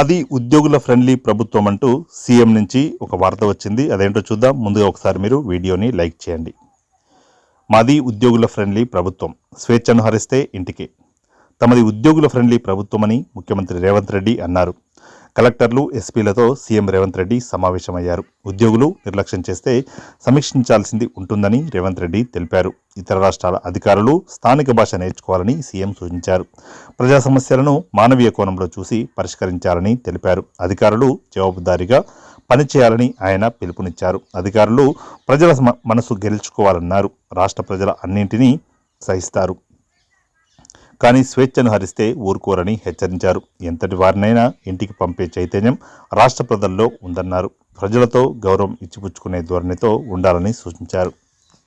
మాది ఉద్యోగుల ఫ్రెండ్లీ ప్రభుత్వం అంటూ సీఎం నుంచి ఒక వార్త వచ్చింది. అదేంటో చూద్దాం. ముందుగా ఒకసారి మీరు వీడియోని లైక్ చేయండి. మాది ఉద్యోగుల ఫ్రెండ్లీ ప్రభుత్వం. స్వేచ్ఛను హరిస్తే ఇంటికి. తమది ఉద్యోగుల ఫ్రెండ్లీ ప్రభుత్వమని ముఖ్యమంత్రి రేవంత్ రెడ్డి అన్నారు. కలెక్టర్లు ఎస్పీలతో సీఎం రేవంత్ రెడ్డి సమావేశమయ్యారు. ఉద్యోగులు నిర్లక్ష్యం చేస్తే సమీక్షించాల్సింది ఉంటుందని రేవంత్ రెడ్డి తెలిపారు. ఇతర రాష్ట్రాల అధికారులు స్థానిక భాష నేర్చుకోవాలని సీఎం సూచించారు. ప్రజా సమస్యలను మానవీయ కోణంలో చూసి పరిష్కరించాలని తెలిపారు. అధికారులు జవాబుదారీగా పనిచేయాలని ఆయన పిలుపునిచ్చారు. అధికారులు ప్రజల మనసు గెలుచుకోవాలన్నారు. రాష్ట్ర ప్రజల అన్నింటినీ సహిస్తారు. కానీ స్వేచ్ఛను హరిస్తే ఊరుకోరని హెచ్చరించారు. ఎంతటి వారినైనా ఇంటికి పంపే చైతన్యం రాష్ట్ర ప్రజల్లో ఉందన్నారు. ప్రజలతో గౌరవం ఇచ్చిపుచ్చుకునే ధోరణితో ఉండాలని సూచించారు.